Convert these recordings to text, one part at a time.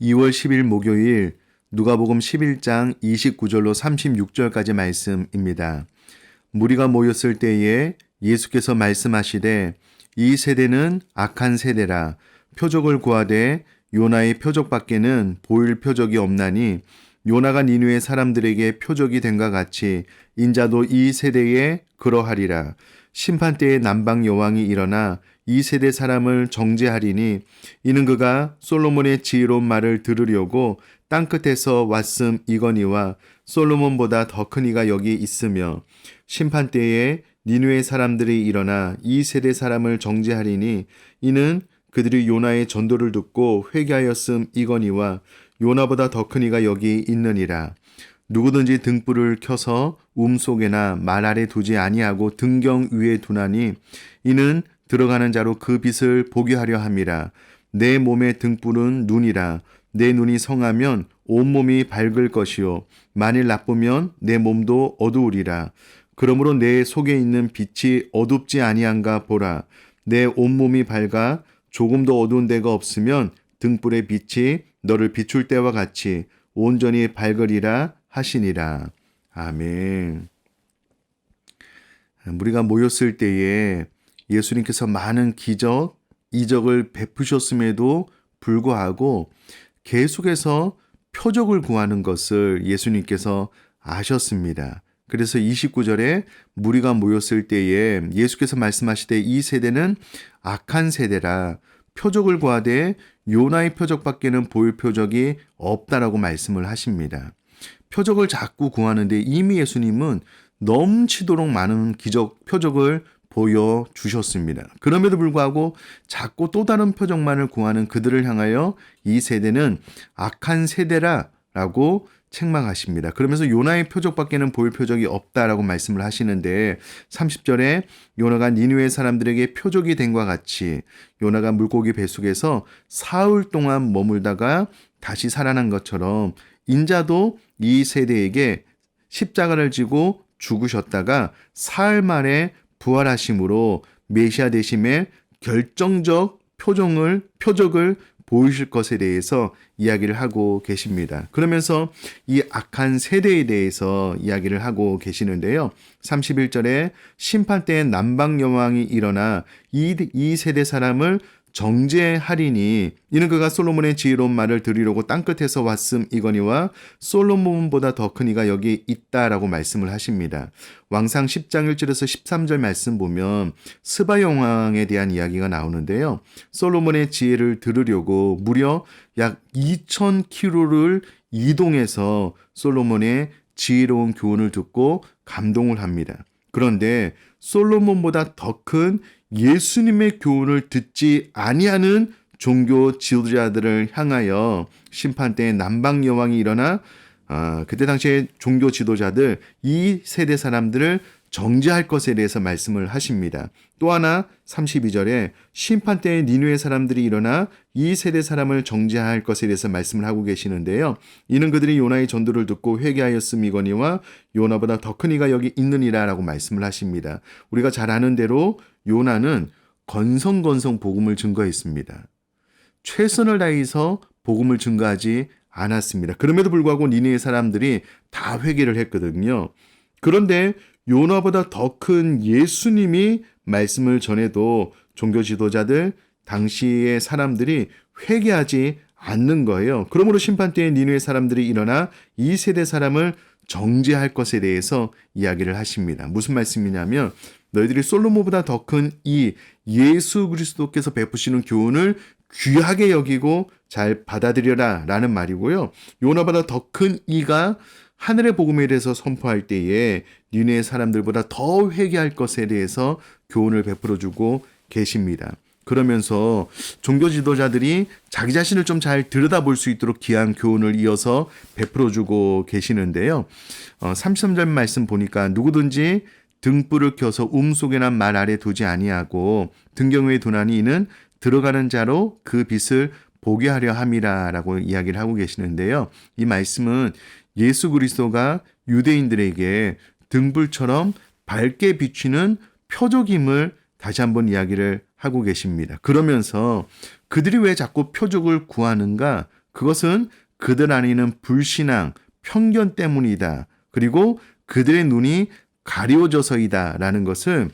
2월 10일 목요일 누가복음 11장 29절로 36절까지 말씀입니다. 무리가 모였을 때에 예수께서 말씀하시되 이 세대는 악한 세대라 표적을 구하되 요나의 표적밖에는 보일 표적이 없나니 요나가 니누의 사람들에게 표적이 된과 같이 인자도 이 세대에 그러하리라 심판 때에 남방 여왕이 일어나 이 세대 사람을 정죄하리니 이는 그가 솔로몬의 지혜로운 말을 들으려고 땅끝에서 왔음 이거니와 솔로몬보다 더 큰 이가 여기 있으며 심판 때에 니누의 사람들이 일어나 이 세대 사람을 정죄하리니 이는 그들이 요나의 전도를 듣고 회개하였음 이거니와 요나보다 더 큰 이가 여기 있느니라. 누구든지 등불을 켜서 움 속에나 말 아래 두지 아니하고 등경 위에 두나니 이는 들어가는 자로 그 빛을 보게 하려 함이라. 내 몸의 등불은 눈이라. 내 눈이 성하면 온몸이 밝을 것이요. 만일 나쁘면 내 몸도 어두우리라. 그러므로 내 속에 있는 빛이 어둡지 아니한가 보라. 내 온몸이 밝아 조금도 어두운 데가 없으면 등불의 빛이 너를 비출 때와 같이 온전히 밝으리라 하시니라. 아멘. 우리가 모였을 때에 예수님께서 많은 기적, 이적을 베푸셨음에도 불구하고 계속해서 표적을 구하는 것을 예수님께서 아셨습니다. 그래서 29절에 무리가 모였을 때에 예수께서 말씀하시되 이 세대는 악한 세대라 표적을 구하되 요나의 표적밖에는 보일 표적이 없다라고 말씀을 하십니다. 표적을 자꾸 구하는데 이미 예수님은 넘치도록 많은 기적 표적을 보여 주셨습니다. 그럼에도 불구하고 자꾸 또 다른 표적만을 구하는 그들을 향하여 이 세대는 악한 세대라 라고 책망하십니다. 그러면서 요나의 표적밖에는 보일 표적이 없다라고 말씀을 하시는데 30절에 요나가 니누의 사람들에게 표적이 된과 같이 요나가 물고기 뱃속에서 사흘 동안 머물다가 다시 살아난 것처럼 인자도 이 세대에게 십자가를 지고 죽으셨다가 사흘 만에 부활하심으로 메시아 되심의 결정적 표정을 표적을 보이실 것에 대해서 이야기를 하고 계십니다. 그러면서 이 악한 세대에 대해서 이야기를 하고 계시는데요. 31절에 심판 때에 남방 여왕이 일어나 이, 이 세대 사람을 정죄하리니 이는 그가 솔로몬의 지혜로운 말을 들으려고 땅끝에서 왔음 이거니와 솔로몬보다 더 큰 이가 여기 있다라고 말씀을 하십니다. 왕상 10장 1절에서 13절 말씀 보면 스바 영왕에 대한 이야기가 나오는데요. 솔로몬의 지혜를 들으려고 무려 약 2,000km를 이동해서 솔로몬의 지혜로운 교훈을 듣고 감동을 합니다. 그런데 솔로몬보다 더 큰 예수님의 교훈을 듣지 아니하는 종교 지도자들을 향하여 심판 때에 남방 여왕이 일어나 아, 그때 당시에 종교 지도자들 이 세대 사람들을 정죄할 것에 대해서 말씀을 하십니다. 또 하나 32절에 심판 때에 니누의 사람들이 일어나 이 세대 사람을 정죄할 것에 대해서 말씀을 하고 계시는데요. 이는 그들이 요나의 전도를 듣고 회개하였음이거니와 요나보다 더 큰 이가 여기 있느니라라고 말씀을 하십니다. 우리가 잘 아는 대로 요나는 건성건성 복음을 증거했습니다. 최선을 다해서 복음을 증거하지 않았습니다. 그럼에도 불구하고 니네의 사람들이 다 회개를 했거든요. 그런데 요나보다 더 큰 예수님이 말씀을 전해도 종교 지도자들 당시의 사람들이 회개하지 않는 거예요. 그러므로 심판 때에 니누의 사람들이 일어나 이 세대 사람을 정죄할 것에 대해서 이야기를 하십니다. 무슨 말씀이냐면 너희들이 솔로몬보다 더 큰 이 예수 그리스도께서 베푸시는 교훈을 귀하게 여기고 잘 받아들여라 라는 말이고요. 요나보다 더 큰 이가 하늘의 복음에 대해서 선포할 때에 니네 사람들보다 더 회개할 것에 대해서 교훈을 베풀어 주고 계십니다. 그러면서 종교 지도자들이 자기 자신을 좀 잘 들여다볼 수 있도록 귀한 교훈을 이어서 베풀어 주고 계시는데요. 어, 33절 말씀 보니까 누구든지 등불을 켜서 움 속에 난말 아래 두지 아니하고 등경에 두나니 이는 들어가는 자로 그 빛을 보게 하려 함이라라고 이야기를 하고 계시는데요. 이 말씀은 예수 그리스도가 유대인들에게 등불처럼 밝게 비추는 표적임을 다시 한번 이야기를 하고 계십니다. 그러면서 그들이 왜 자꾸 표적을 구하는가? 그것은 그들 안에 있는 불신앙, 편견 때문이다. 그리고 그들의 눈이 가려워져서이다. 라는 것을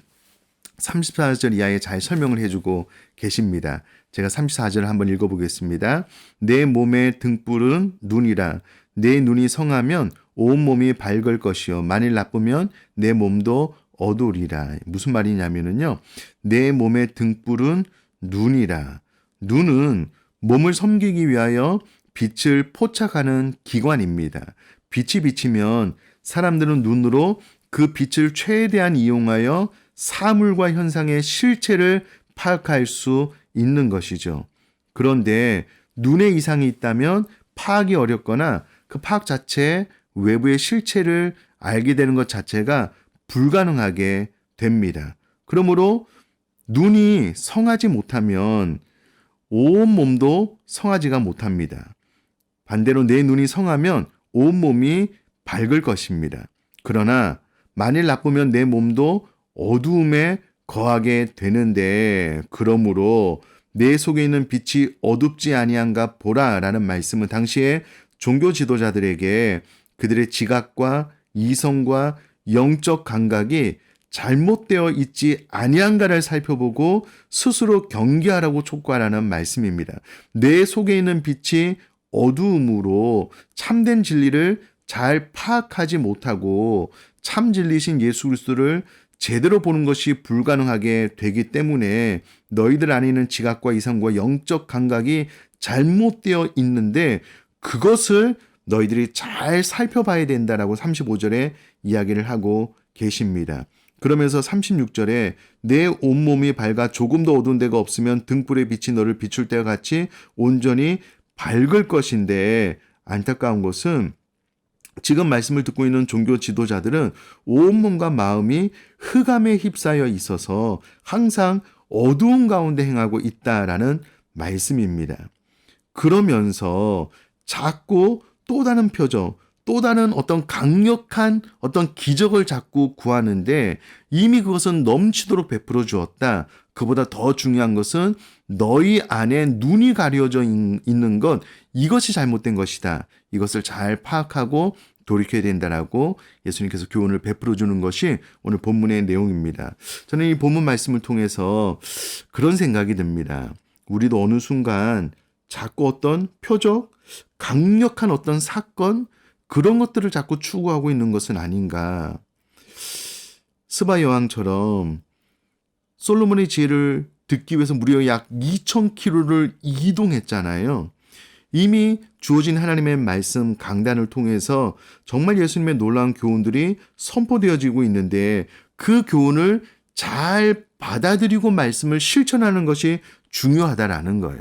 34절 이하에 잘 설명을 해주고 계십니다. 제가 34절을 한번 읽어보겠습니다. 내 몸의 등불은 눈이라. 내 눈이 성하면 온 몸이 밝을 것이요. 만일 나쁘면 내 몸도 어두우리라. 무슨 말이냐면은요. 내 몸의 등불은 눈이라. 눈은 몸을 섬기기 위하여 빛을 포착하는 기관입니다. 빛이 비치면 사람들은 눈으로 그 빛을 최대한 이용하여 사물과 현상의 실체를 파악할 수 있는 것이죠. 그런데 눈에 이상이 있다면 파악이 어렵거나 그 파악 자체에 외부의 실체를 알게 되는 것 자체가 불가능하게 됩니다. 그러므로 눈이 성하지 못하면 온 몸도 성하지가 못합니다. 반대로 내 눈이 성하면 온 몸이 밝을 것입니다. 그러나 만일 나쁘면 내 몸도 어두움에 거하게 되는데 그러므로 내 속에 있는 빛이 어둡지 아니한가 보라라는 말씀은 당시에 종교 지도자들에게 그들의 지각과 이성과 영적 감각이 잘못되어 있지 아니한가를 살펴보고 스스로 경계하라고 촉구하라는 말씀입니다. 내 속에 있는 빛이 어두움으로 참된 진리를 잘 파악하지 못하고 참 진리신 예수 그리스도를 제대로 보는 것이 불가능하게 되기 때문에 너희들 안에 있는 지각과 이성과 영적 감각이 잘못되어 있는데 그것을 너희들이 잘 살펴봐야 된다라고 35절에 이야기를 하고 계십니다. 그러면서 36절에 내 온몸이 밝아 조금도 어두운 데가 없으면 등불의 빛이 너를 비출 때와 같이 온전히 밝을 것인데 안타까운 것은 지금 말씀을 듣고 있는 종교 지도자들은 온 몸과 마음이 흑암에 휩싸여 있어서 항상 어두운 가운데 행하고 있다라는 말씀입니다. 그러면서 자꾸 또 다른 표정, 또 다른 어떤 강력한 어떤 기적을 자꾸 구하는데 이미 그것은 넘치도록 베풀어 주었다. 그보다 더 중요한 것은 너희 안에 눈이 가려져 있는 것, 이것이 잘못된 것이다. 이것을 잘 파악하고 돌이켜야 된다라고 예수님께서 교훈을 베풀어 주는 것이 오늘 본문의 내용입니다. 저는 이 본문 말씀을 통해서 그런 생각이 듭니다. 우리도 어느 순간 자꾸 어떤 표적, 강력한 어떤 사건, 그런 것들을 자꾸 추구하고 있는 것은 아닌가. 스바 여왕처럼 솔로몬의 지혜를 듣기 위해서 무려 약 2,000km를 이동했잖아요. 이미 주어진 하나님의 말씀 강단을 통해서 정말 예수님의 놀라운 교훈들이 선포되어지고 있는데 그 교훈을 잘 받아들이고 말씀을 실천하는 것이 중요하다라는 거예요.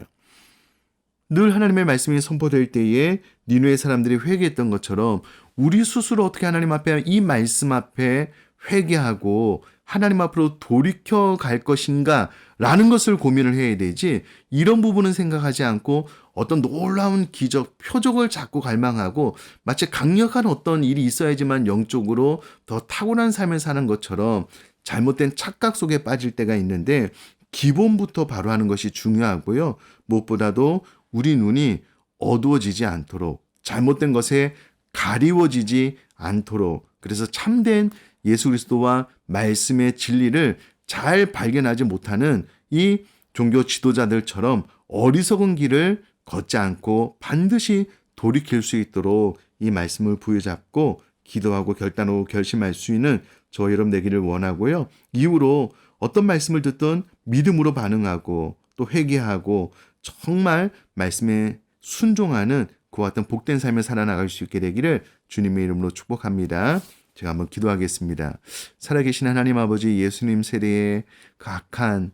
늘 하나님의 말씀이 선포될 때에 니누의 사람들이 회개했던 것처럼 우리 스스로 어떻게 하나님 앞에 이 말씀 앞에 회개하고 하나님 앞으로 돌이켜 갈 것인가 라는 것을 고민을 해야 되지 이런 부분은 생각하지 않고 어떤 놀라운 기적, 표적을 자꾸 갈망하고 마치 강력한 어떤 일이 있어야지만 영적으로 더 탁월한 삶을 사는 것처럼 잘못된 착각 속에 빠질 때가 있는데 기본부터 바로 하는 것이 중요하고요. 무엇보다도 우리 눈이 어두워지지 않도록 잘못된 것에 가리워지지 않도록 그래서 참된 예수 그리스도와 말씀의 진리를 잘 발견하지 못하는 이 종교 지도자들처럼 어리석은 길을 걷지 않고 반드시 돌이킬 수 있도록 이 말씀을 부여잡고 기도하고 결단하고 결심할 수 있는 저 여러분 되기를 원하고요. 이후로 어떤 말씀을 듣든 믿음으로 반응하고 또 회개하고 정말 말씀에 순종하는 그와 같은 복된 삶을 살아나갈 수 있게 되기를 주님의 이름으로 축복합니다. 제가 한번 기도하겠습니다. 살아계신 하나님 아버지 예수님 세대의 각한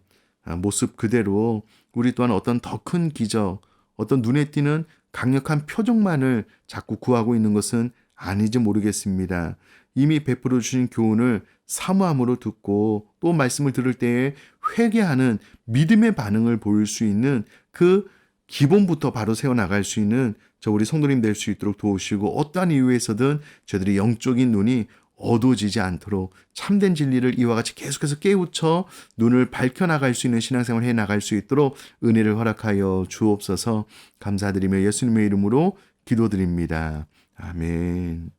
모습 그대로 우리 또한 어떤 더 큰 기적, 어떤 눈에 띄는 강력한 표적만을 자꾸 구하고 있는 것은 아닌지 모르겠습니다. 이미 베풀어 주신 교훈을 사모함으로 듣고 또 말씀을 들을 때에 회개하는 믿음의 반응을 보일 수 있는 그 기본부터 바로 세워나갈 수 있는 저 우리 성도님 될 수 있도록 도우시고 어떠한 이유에서든 저들이 영적인 눈이 어두워지지 않도록 참된 진리를 이와 같이 계속해서 깨우쳐 눈을 밝혀나갈 수 있는 신앙생활 해 나갈 수 있도록 은혜를 허락하여 주옵소서 감사드리며 예수님의 이름으로 기도드립니다. 아멘.